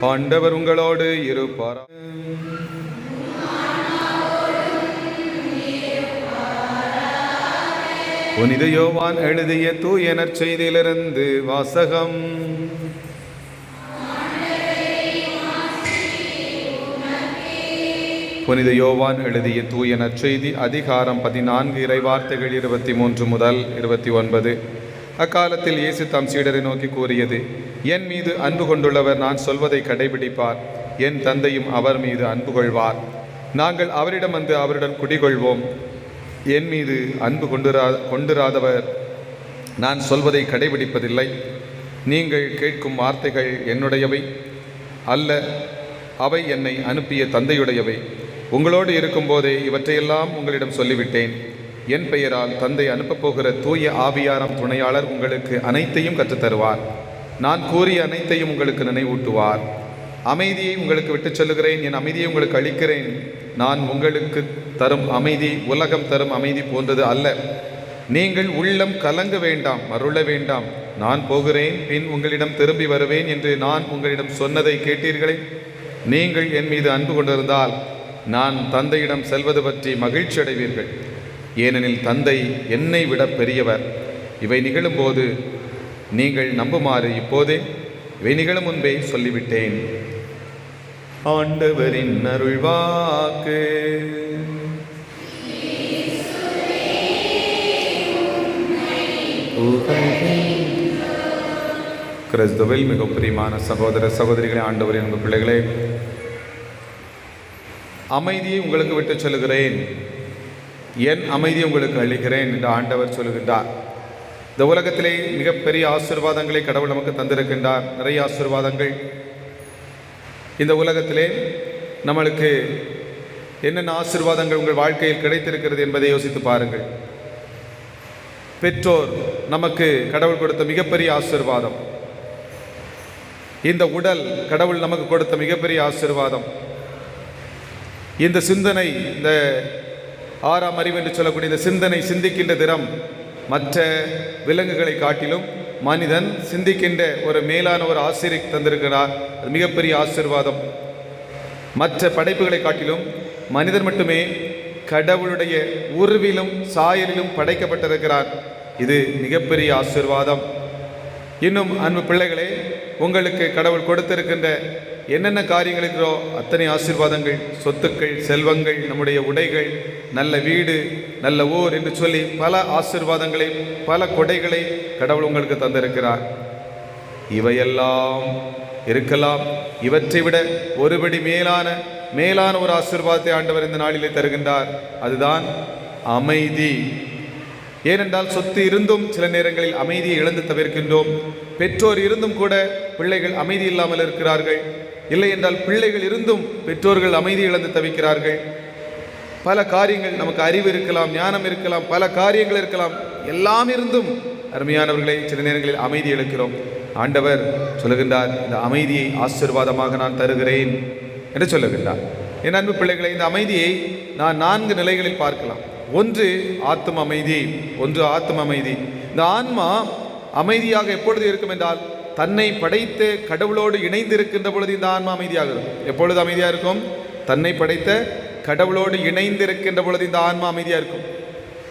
ஆண்டவர் உங்களோடு இருப்பார்? புனித யோவான் எழுதிய தூயனர் செய்தியிலிருந்து வாசகம். புனித யோவான் எழுதிய தூய நற்செய்தி அதிகாரம் பதினான்கு இறைவார்த்தைகள் இருபத்தி மூன்று முதல் இருபத்தி ஒன்பது. அக்காலத்தில் இயேசு தம் சீடரை நோக்கி கூறியது என் மீது அன்பு கொண்டுள்ளவர் நான் சொல்வதை கடைபிடிப்பார் என் தந்தையும் அவர் மீது அன்பு கொள்வார். நாங்கள் அவரிடம் வந்து அவருடன் குடிகொள்வோம். என் மீது அன்பு கொண்டுரா கொண்டிராதவர் நான் சொல்வதை கடைபிடிப்பதில்லை. நீங்கள் கேட்கும் வார்த்தைகள் என்னுடையவை அல்ல அவை என்னை அனுப்பிய தந்தையுடையவை. உங்களோடு இருக்கும்போதே இவற்றையெல்லாம் உங்களிடம் சொல்லிவிட்டேன். என் பெயரால் தந்தை அனுப்பப் போகிற தூய ஆவியாரம் துணையாளர் உங்களுக்கு அனைத்தையும் கற்றுத்தருவார். நான் கூறிய அனைத்தையும் உங்களுக்கு நினைவூட்டுவார். அமைதியை உங்களுக்கு விட்டுச் சொல்லுகிறேன் என் அமைதியை உங்களுக்கு அளிக்கிறேன். நான் உங்களுக்கு தரும் அமைதி உலகம் தரும் அமைதி போன்றது அல்ல. நீங்கள் உள்ளம் கலங்க வேண்டாம் மருள வேண்டாம். நான் போகிறேன் பின் உங்களிடம் திரும்பி வருவேன் என்று நான் உங்களிடம் சொன்னதை கேட்டீர்களே? நீங்கள் என் மீது அன்பு கொண்டிருந்தால் நான் தந்தையிடம் செல்வது பற்றி மகிழ்ச்சி அடைவீர்கள் ஏனெனில் தந்தை என்னை விட பெரியவர். இவை நிகழும்போது நீங்கள் நம்புமாறு இப்போதே இவை நிகழும் முன்பே சொல்லிவிட்டேன். ஆண்டவரின் அருள்வாக்கு. கிறிஸ்துவில் மிக பிரியமான சகோதர சகோதரிகளே ஆண்டவரின் உங்கள் பிள்ளைகளே அமைதியை உங்களுக்கு விட்டு சொல்கிறேன் என் அமைதியை உங்களுக்கு அளிக்கிறேன் என்று ஆண்டவர் சொல்லுகின்றார். இந்த உலகத்திலே மிகப்பெரிய ஆசீர்வாதங்களை கடவுள் நமக்கு தந்திருக்கின்றார். நிறைய ஆசீர்வாதங்கள். இந்த உலகத்திலே நம்மளுக்கு என்னென்ன ஆசீர்வாதங்கள் உங்கள் வாழ்க்கையில் கிடைத்திருக்கிறது என்பதை யோசித்து பாருங்கள். பெற்றோர் நமக்கு கடவுள் கொடுத்த மிகப்பெரிய ஆசீர்வாதம். இந்த உடல் கடவுள் நமக்கு கொடுத்த மிகப்பெரிய ஆசீர்வாதம். இந்த சிந்தனை இந்த ஆறாம் அறிவு என்று சொல்லக்கூடிய இந்த சிந்தனை சிந்திக்கின்ற திறம் மற்ற விலங்குகளை காட்டிலும் மனிதன் சிந்திக்கின்ற ஒரு மேலான ஒரு ஆசிரியர் தந்திருக்கிறார். அது மிகப்பெரிய ஆசீர்வாதம். மற்ற படைப்புகளை காட்டிலும் மனிதன் மட்டுமே கடவுளுடைய உருவிலும் சாயலிலும் படைக்கப்பட்டிருக்கிறார். இது மிகப்பெரிய ஆசிர்வாதம். இன்னும் அன்பு பிள்ளைகளே உங்களுக்கு கடவுள் கொடுத்திருக்கின்ற என்னென்ன காரியங்கள் இருக்கிறோ அத்தனை ஆசீர்வாதங்கள் சொத்துக்கள் செல்வங்கள் நம்முடைய உடைகள் நல்ல வீடு நல்ல ஊர் என்று சொல்லி பல ஆசீர்வாதங்களை பல கொடைகளை கடவுள் உங்களுக்கு தந்திருக்கிறார். இவையெல்லாம் இருக்கலாம். இவற்றை விட ஒருபடி மேலான மேலான ஒரு ஆசீர்வாதத்தை ஆண்டவர் இந்த நாளிலே தருகின்றார். அதுதான் அமைதி. ஏனென்றால் சொத்து இருந்தும் சில நேரங்களில் அமைதியை இழந்து தவிர்க்கின்றோம். பெற்றோர் இருந்தும் கூட பிள்ளைகள் அமைதி இல்லாமல் இருக்கிறார்கள். இல்லை என்றால் பிள்ளைகள் இருந்தும் பெற்றோர்கள் அமைதி இழந்து தவிக்கிறார்கள். பல காரியங்கள் நமக்கு அறிவு இருக்கலாம் ஞானம் இருக்கலாம் பல காரியங்கள் இருக்கலாம். எல்லாம் இருந்தும் அருமையானவர்களை சில நேரங்களில் அமைதி இழக்கிறோம். ஆண்டவர் சொல்லுகின்றார் இந்த அமைதியை ஆசீர்வாதமாக நான் தருகிறேன் என்று சொல்லுகின்றார். என் அன்பு பிள்ளைகளை இந்த அமைதியை நான் நான்கு நிலைகளில் பார்க்கலாம். ஒன்று ஆத்தும அமைதி ஒன்று ஆத்தும அமைதி இந்த ஆன்மா அமைதியாக எப்பொழுது இருக்கும் என்றால் தன்னை படைத்த கடவுளோடு இணைந்து இருக்கின்ற பொழுது இந்த ஆன்மா அமைதியாக இருக்கும் எப்பொழுது அமைதியாக இருக்கும்? தன்னை படைத்த கடவுளோடு இணைந்து இருக்கின்ற பொழுது இந்த ஆன்மா அமைதியாக இருக்கும்.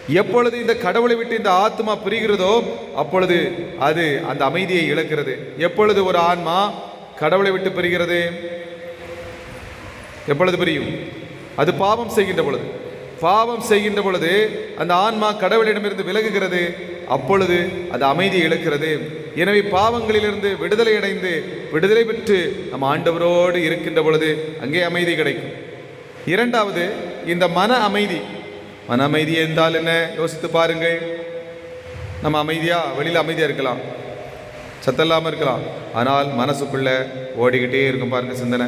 எப்பொழுது இந்த கடவுளை விட்டு இந்த ஆத்மா பிரிகிறதோ அப்பொழுது அது அந்த அமைதியை இழக்கிறது. எப்பொழுது ஒரு ஆன்மா கடவுளை விட்டு பிரிகிறது? எப்பொழுது பிரியும்? அது பாவம் செய்கின்ற பொழுது. பாவம் செய்கின்ற பொழுது அந்த ஆன்மா கடவுளிடமிருந்து விலகுகிறது அப்பொழுது அது அமைதியை இழக்கிறது. எனவே பாவங்களிலிருந்து விடுதலை அடைந்து விடுதலை பெற்று நம் ஆண்டவரோடு இருக்கின்ற பொழுது அங்கே அமைதி கிடைக்கும். இரண்டாவது இந்த மன அமைதி. மன அமைதி என்றால் என்ன? யோசித்து பாருங்கள். நம்ம அமைதியாக வெளியில் அமைதியாக இருக்கலாம். சத்தம் இல்லாமல் இருக்கலாம். ஆனால் மனசுக்குள்ளே ஓடிக்கிட்டே இருக்கும் பாருங்கள் சிந்தனை.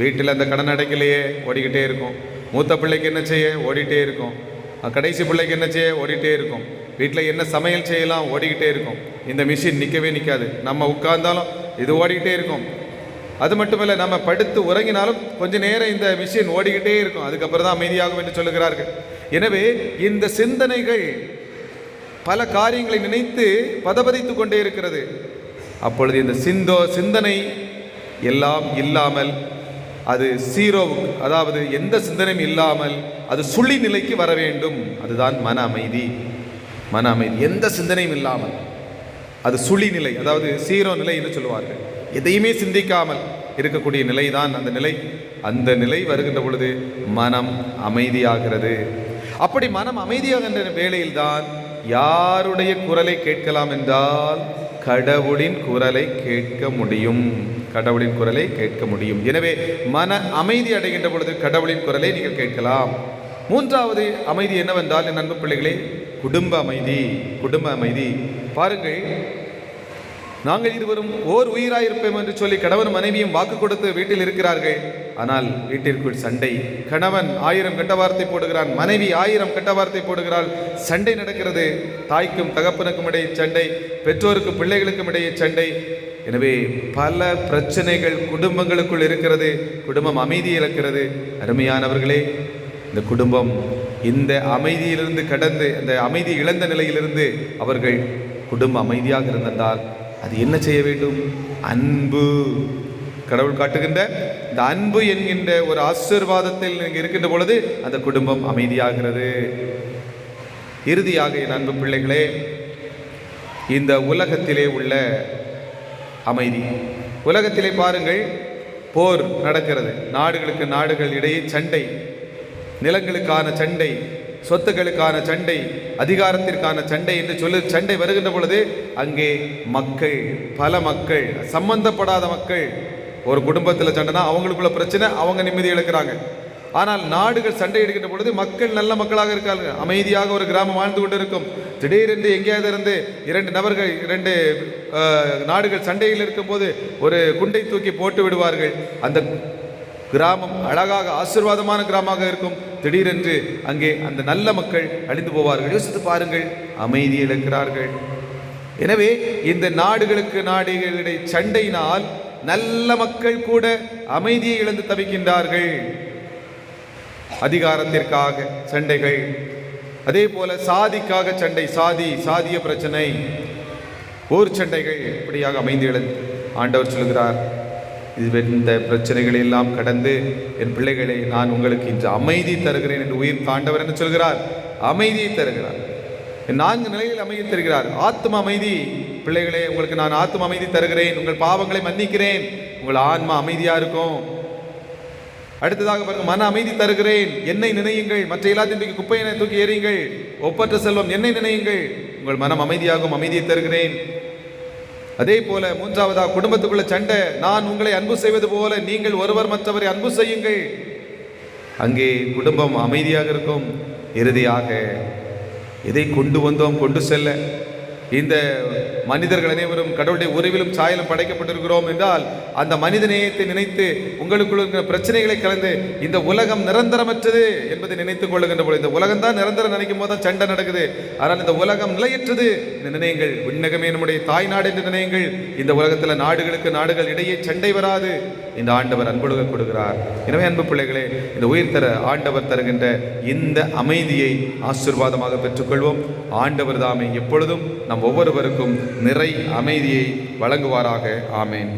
வீட்டில் அந்த கடன் அடைக்கலையே ஓடிக்கிட்டே இருக்கும். மூத்த பிள்ளைக்கு என்ன செய்ய? ஓடிட்டே இருக்கும். கடைசி பிள்ளைக்கு என்ன செய்ய? ஓடிட்டே இருக்கும். வீட்டில் என்ன சமையல் செய்யலாம்? ஓடிக்கிட்டே இருக்கும். இந்த மிஷின் நிற்கவே நிற்காது நம்ம உட்கார்ந்தாலும் இது ஓடிக்கிட்டே இருக்கும். அது மட்டுமல்ல நம்ம படுத்து உறங்கினாலும் கொஞ்ச நேரம் இந்த மிஷின் ஓடிக்கிட்டே இருக்கும். அதுக்கப்புறம் தான் அமைதியாகும் என்று சொல்லுகிறார்கள். எனவே இந்த சிந்தனைகள் பல காரியங்களை நினைத்து பதபதித்து கொண்டே இருக்கிறது. அப்பொழுது இந்த சிந்தோ சிந்தனை எல்லாம் இல்லாமல் அது சீரோ அதாவது எந்த சிந்தனையும் இல்லாமல் அது சுழி நிலைக்கு வர வேண்டும். அதுதான் மன அமைதி. மன அமைதி. எந்த சிந்தனையும் இல்லாமல் அது சுழி நிலை அதாவது சீரோ நிலை என்று சொல்லுவார்கள். எதையுமே சிந்திக்காமல் இருக்கக்கூடிய நிலை தான் அந்த நிலை. அந்த நிலை வருகின்ற பொழுது மனம் அமைதியாகிறது. அப்படி மனம் அமைதியாகின்ற வேளையில்தான் யாருடைய குரலை கேட்கலாம் என்றால் கடவுளின் குரலை கேட்க முடியும். கடவுளின் குரலை கேட்க முடியும். எனவே மன அமைதி அடைகின்ற பொழுது கடவுளின் குரலை நீங்கள் கேட்கலாம். மூன்றாவது அமைதி என்னவென்றால் என் அன்பு பிள்ளைகளே குடும்ப அமைதி குடும்ப அமைதி. பாருங்கள் நாங்கள் இருவரும் ஓர் உயிராயிருப்போம் என்று சொல்லி கணவன் மனைவியும் வாக்கு கொடுத்து வீட்டில் இருக்கிறார்கள். ஆனால் வீட்டிற்குள் சண்டை. கணவன் ஆயிரம் கெட்ட வார்த்தை போடுகிறான் மனைவி ஆயிரம் கெட்ட வார்த்தை போடுகிறாள். சண்டை நடக்கிறது. தாய்க்கும் தகப்பனுக்கும் இடையே சண்டை பெற்றோருக்கும் பிள்ளைகளுக்கும் இடையே சண்டை. எனவே பல பிரச்சனைகள் குடும்பங்களுக்குள் இருக்கிறது. குடும்பம் அமைதி இழக்கிறது. அருமையானவர்களே இந்த குடும்பம் இந்த அமைதியிலிருந்து கடந்து அந்த அமைதி இழந்த நிலையிலிருந்து அவர்கள் குடும்பம் அமைதியாக இருந்திருந்தால் அது என்ன செய்ய வேண்டும்? அன்பு. கடவுள் காட்டுகின்ற இந்த அன்பு என்கின்ற ஒரு ஆசீர்வாதத்தில் இருக்கின்ற பொழுது அந்த குடும்பம் அமைதியாகிறது. இறுதியாக என் அன்பு பிள்ளைகளே இந்த உலகத்திலே உள்ள அமைதி. உலகத்திலே பாருங்கள் போர் நடக்கிறது. நாடுகளுக்கு நாடுகள் இடையே சண்டை நிலங்களுக்கான சண்டை சொத்துக்களுக்கான சண்டை அதிகாரத்திற்கான சண்டை என்று சொல்லி சண்டை வருகின்ற பொழுது அங்கே மக்கள் பல மக்கள் சம்பந்தப்படாத மக்கள் ஒரு குடும்பத்தில் சண்டைனா அவங்களுக்குள்ள பிரச்சனை அவங்க நிம்மதி இழக்கிறாங்க. ஆனால் நாடுகள் சண்டையிடுகின்ற பொழுது மக்கள் நல்ல மக்களாக இருக்காங்க. அமைதியாக ஒரு கிராமம் வாழ்ந்து கொண்டு இருக்கும் திடீரென்று எங்கேயாவது இருந்து இரண்டு நபர்கள் இரண்டு நாடுகள் சண்டையில் இருக்கும்போது ஒரு குண்டை தூக்கி போட்டு விடுவார்கள். அந்த கிராமம் அழகாக ஆசீர்வாதமான கிராமமாக இருக்கும். திடீரென்று அங்கே அந்த நல்ல மக்கள் அழிந்து போவார்கள். யோசித்து பாருங்கள் அமைதி இழக்கிறார்கள். எனவே இந்த நாடுகளுக்கு நாடுகளிடையே சண்டையினால் நல்ல மக்கள் கூட அமைதியை இழந்து தவிக்கின்றார்கள். அதிகாரத்திற்காக சண்டைகள் அதே போல சாதிக்காக சண்டை சாதி சாதிய பிரச்சனை ஊர் சண்டைகள் இப்படியாக அமைந்து இழந்து ஆண்டவர் சொல்கிறார் இந்த பிரச்சனைகளை எல்லாம் கடந்து என் பிள்ளைகளை நான் உங்களுக்கு இன்று அமைதி தருகிறேன் என்று உயிர் தாண்டவர் என்று சொல்கிறார். அமைதியை தருகிறார். நான்கு நிலையில் அமைதி தருகிறார். ஆத்ம அமைதி. பிள்ளைகளே உங்களுக்கு நான் ஆத்ம அமைதி தருகிறேன். உங்கள் பாவங்களை மன்னிக்கிறேன். உங்கள் ஆன்மா அமைதியாக இருக்கும். அடுத்ததாக பாருங்க மன அமைதி தருகிறேன். என்னை நினையுங்கள். மற்ற எல்லாத்தையும் தூக்கி குப்பையினை தூக்கி எறியுங்கள். ஒப்பற்ற செல்வம் என்னை நினையுங்கள். உங்கள் மனம் அமைதியாகும். அமைதியை தருகிறேன். அதே போல மூன்றாவதா குடும்பத்துக்குள்ள சண்டை நான் உங்களை அன்பு செய்வது போல நீங்கள் ஒருவர் மற்றவரை அன்பு செய்யுங்கள். அங்கே குடும்பம் அமைதியாக இருக்கும். இறுதியாக எதை கொண்டு வந்தோம் கொண்டு செல்ல? இந்த மனிதர்கள் அனைவரும் கடவுளுடைய உறவிலும் சாயலும் படைக்கப்பட்டிருக்கிறோம் என்றால் அந்த மனித நேயத்தை நினைத்து உங்களுக்குள் இருக்கிற பிரச்சனைகளை கலந்து இந்த உலகம் நிரந்தரமற்றது என்பதை நினைத்துக் கொள்ளுகின்ற பொழுது இந்த உலகம் தான் நிரந்தரம் நினைக்கும் போது தான் சண்டை நடக்குது. ஆனால் இந்த உலகம் நிலையற்றது இந்த நினையுங்கள். விண்ணகமே நம்முடைய தாய் நாடு என்று நினையுங்கள். இந்த உலகத்தில் நாடுகளுக்கு நாடுகள் இடையே சண்டை வராது இந்த ஆண்டவர் அன்பொழுக கொடுக்கிறார். எனவே அன்பு பிள்ளைகளே இந்த உயிர் தர ஆண்டவர் தருகின்ற இந்த அமைதியை ஆசீர்வாதமாக பெற்றுக்கொள்வோம். ஆண்டவர் தாமே எப்பொழுதும் நம் நம் ஒவ்வொருவருக்கும் நிறை அமைதியை வழங்குவாராக. ஆமேன்.